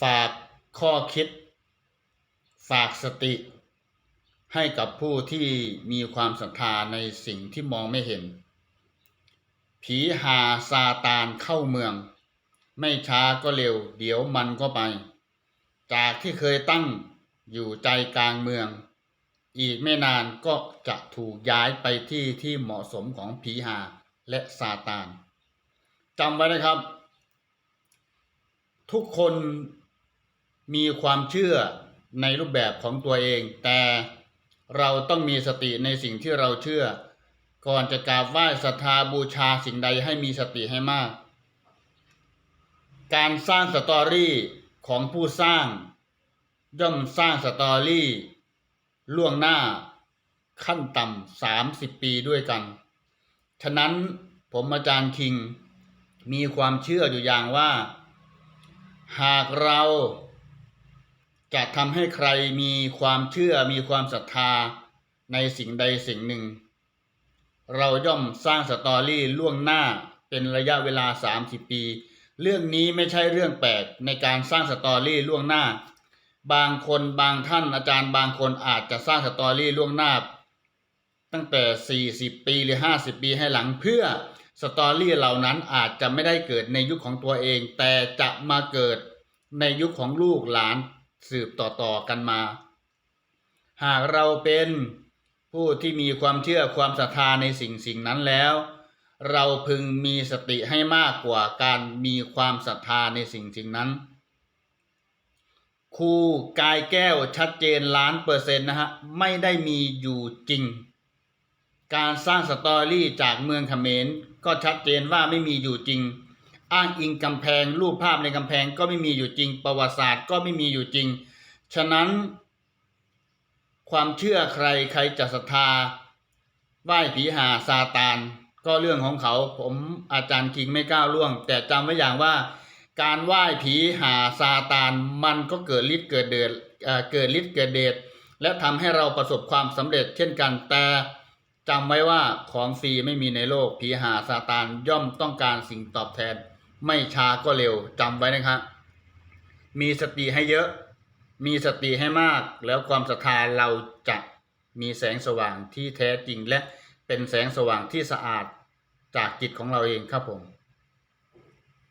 ฝากข้อคิด ฝากสติ ให้กับผู้ที่มีความศรัทธาในสิ่งที่มองไม่เห็น ผีหาซาตานเข้าเมือง ไม่ช้าก็เร็ว เดี๋ยวมันก็ไป จากที่เคยตั้งอยู่ใจกลางเมือง อีกไม่นานก็จะถูกย้ายไปที่ที่เหมาะสมของผีหาและซาตานจำไว้นะครับ ทุกคน มีความเชื่อในรูปแบบของตัวเอง แต่เราต้องมีสติในสิ่งที่เราเชื่อ ก่อนจะกราบไหว้ศรัทธาบูชาสิ่งใดให้มีสติให้มาก การสร้างสตอรี่ของผู้สร้าง ย่อมสร้างสตอรี่ ล่วงหน้าขั้นต่ำสามสิบปีด้วยกัน ฉะนั้นผมอาจารย์คิง มีความเชื่ออยู่อย่างว่า หากเรา จะทำให้ใครมีความเชื่อมีความศรัทธาในสิ่งใดสิ่งหนึ่ง เราย่อมสร้างสตอรี่ล่วงหน้าเป็นระยะเวลา 30 ปี เรื่องนี้ไม่ใช่เรื่องแปลกในการสร้างสตอรี่ล่วงหน้า บางคนบางท่านอาจารย์บางคนอาจจะสร้างสตอรี่ล่วงหน้า ตั้งแต่ 40 ปีหรือ 50 ปีให้หลังเพื่อสตอรี่เหล่านั้นอาจจะไม่ได้เกิดในยุคของตัวเอง แต่จะมาเกิดในยุคของลูกหลาน สืบต่อๆกันมา หากเราเป็นผู้ที่มีความเชื่อความศรัทธาในสิ่งสิ่งนั้นแล้ว เราพึงมีสติให้มากกว่าการมีความศรัทธาในสิ่งสิ่งนั้นครูกายแก้วชัดเจนล้านเปอร์เซ็นต์นะฮะ ไม่ได้มีอยู่จริง การสร้างสตอรี่จากเมืองเขมรก็ชัดเจนว่าไม่มีอยู่จริง อ้างอิงกำแพง รูปภาพในกำแพงก็ไม่มีอยู่จริง ประวัติศาสตร์ก็ไม่มีอยู่จริง ฉะนั้น ความเชื่อใครใครจะศรัทธาไหว้ผีหาซาตาน ก็เรื่องของเขา ผมอาจารย์คิงไม่กล้าล่วง แต่จำไว้อย่างว่า การไหว้ผีหาซาตาน มันก็เกิดฤทธิ์เกิดเดชเอ่อเกิดฤทธิ์เกิดเดชและทำให้เราประสบความสำเร็จเช่นกันแต่จำไว้ว่าของฟรีไม่มีในโลกผีหาซาตานย่อมต้องการสิ่งตอบแทน ไม่ช้าก็เร็วจำไว้นะครับ มีสติให้เยอะ มีสติให้มาก แล้วความศรัทธาเราจะมีแสงสว่างที่แท้จริงและเป็นแสงสว่างที่สะอาดจากจิตของเราเองครับผม